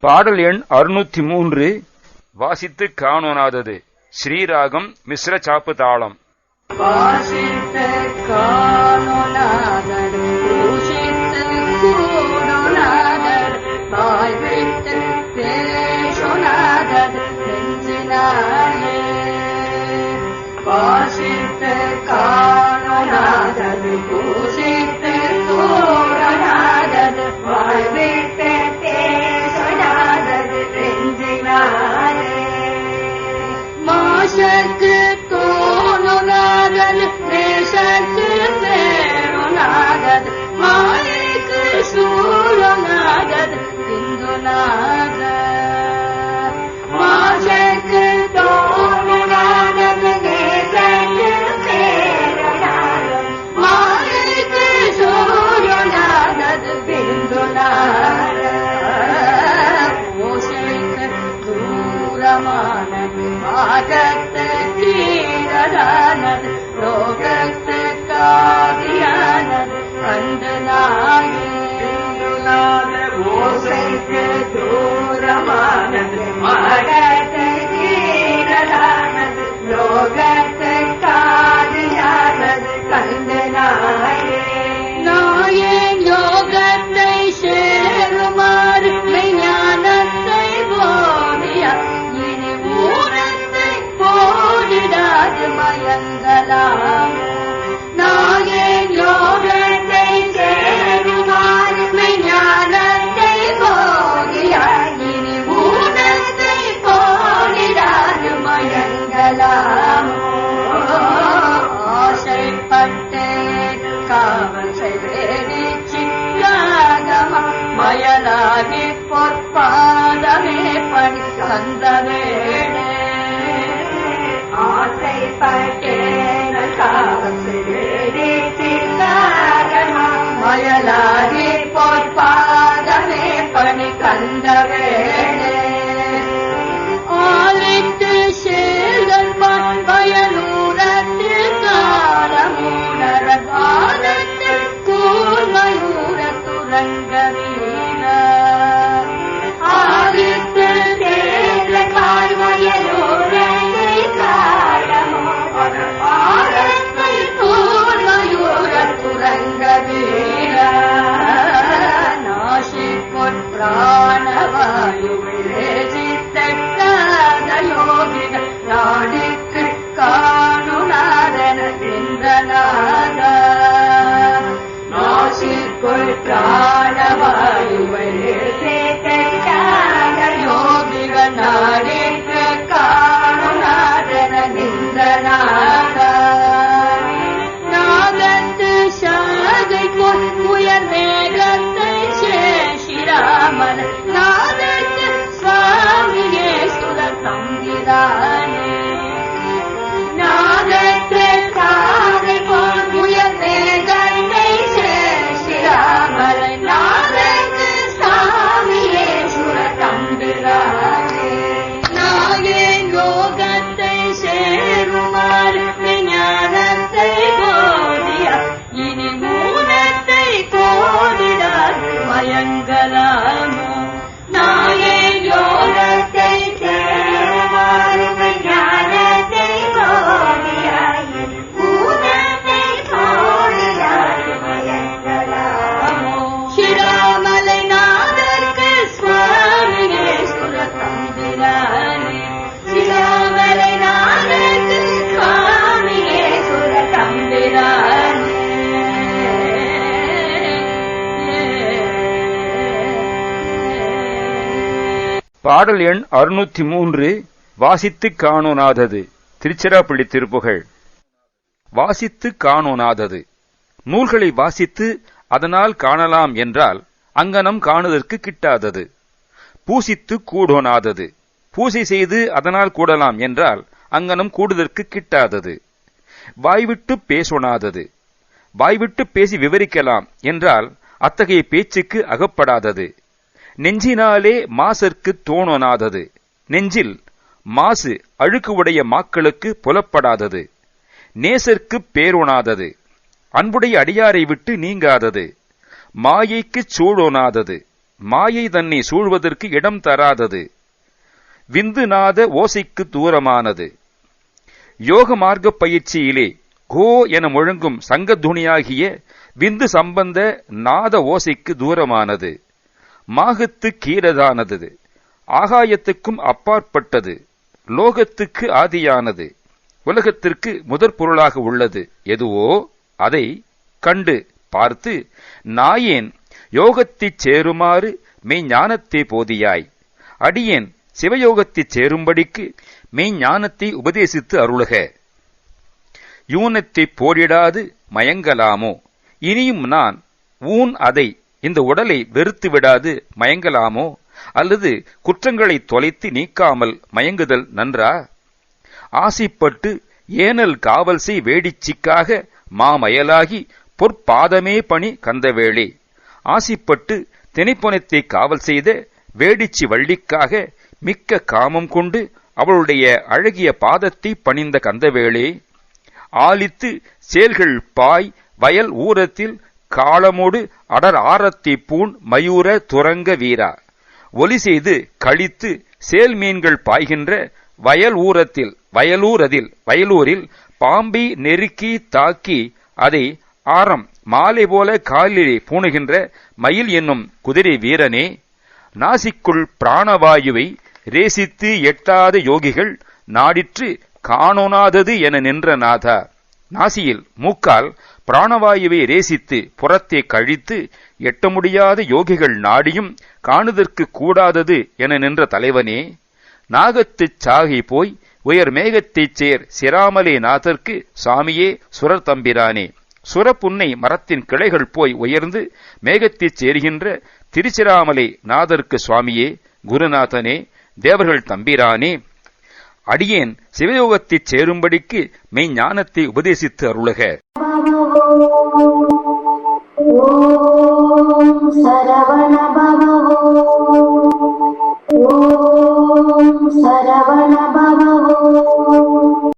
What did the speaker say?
பாடல் எண் அறுநூத்தி மூன்று. வாசித்து காணோனாதது ஸ்ரீராகம் மிஸ்ர சாப்பு தாளம் காணோனாதது कानुनादनुपूषित। चित्रागम मयनागे पुनमे पणि कन्द आसे पठ பாடல் எண் அறுநூற்றி மூன்று வாசித்து காணோனாதது. திருச்சிராப்பள்ளி திருப்புகழ். வாசித்து காணோனாதது. நூல்களை வாசித்து அதனால் காணலாம் என்றால் அங்கனம் காணுதற்கு கிட்டாதது. பூசித்து கூடோனாதது. பூசை செய்து அதனால் கூடலாம் என்றால் அங்கனம் கூடுதற்கு கிட்டாதது. வாய்விட்டு பேசோனாதது. வாய்விட்டு பேசி விவரிக்கலாம் என்றால் அத்தகைய பேச்சுக்கு அகப்படாதது. நெஞ்சினாலே மாசற்கு தோணனாதது நெஞ்சில் மாசு அழுக்கு உடைய மாக்களுக்கு புலப்படாதது. நேசர்க்கு பேரோனாதது அன்புடைய அடியாரை விட்டு நீங்காதது. மாயைக்குச் சூழோனாதது. மாயை தன்னை சூழ்வதற்கு இடம் தராதது. விந்துநாத ஓசைக்கு தூரமானது. யோக மார்க்க பயிற்சியிலே கோ என முழங்கும் சங்கத்துணியாகிய விந்து சம்பந்த நாத ஓசைக்கு தூரமானது. மாகத்து கீழதானது ஆகாயத்துக்கும் அப்பாற்பட்டது. லோகத்துக்கு ஆதியானது. உலகத்திற்கு முதற் பொருளாக உள்ளது. எதுவோ அதை கண்டு பார்த்து நாயேன் யோகத்தைச் சேருமாறு மெய்ஞானத்தை போதியாய். அடியேன் சிவயோகத்தைச் சேரும்படிக்கு மெய்ஞானத்தை உபதேசித்து அருளுக. யூனத்தை போரிடாது மயங்கலாமோ? இனியும் நான் ஊன் அதை இந்த உடலை வெறுத்து விடாது மயங்கலாமோ? அல்லது குற்றங்களை தொலைத்து நீக்காமல் மயங்குதல் நன்றா? ஆசைப்பட்டு ஏனல் காவல் செய் வேடிச்சிக்காக மாமயலாகி பொற்பாதமே பணி கந்தவேளே. ஆசிப்பட்டு திணைப்புனத்தை காவல் செய்த வேடிச்சி வள்ளிக்காக மிக்க காமம் கொண்டு அவளுடைய அழகிய பாதத்தை பணிந்த கந்தவேளே. ஆலித்து சேல்கள் பாய் வயல் ஊரத்தில் காலமோடு அடர் ஆரத்தி பூண் மயூர துரங்க வீரா. ஒலி செய்து கழித்து சேல் மீன்கள் பாய்கின்ற வயல் ஊரத்தில் வயலூரதில் வயலூரில் பாம்பை நெருக்கி தாக்கி அதை ஆரம் மாலை போல காலிலே பூணுகின்ற மயில் என்னும் குதிரை வீரனே நாசிக்குள் பிராணவாயுவை ரேசித்து எட்டாத யோகிகள் நாடிற்று காணோனாதது என நின்ற நாதா. நாசியில் மூக்கால் பிராணவாயுவை ரேசித்து புறத்தே கழித்து எட்ட முடியாத யோகிகள் நாடியும் காணுதற்கு கூடாதது என நின்ற தலைவனே நாகத்துச் சாகை போய் உயர் மேகத்தைச் சேர் சிராமலே நாதர்க்கு சாமியே சுரர் தம்பிரானே. சுரப்புன்னை மரத்தின் கிளைகள் போய் உயர்ந்து மேகத்தைச் சேர்கின்ற திருச்சிராமலை நாதர்க்கு சுவாமியே குருநாதனே தேவர்கள் தம்பிரானே. அடியேன் சிவயோகத்தைச் சேரும்படிக்கு மெய்ஞானத்தை உபதேசித்து அருளுக. சரவணபவ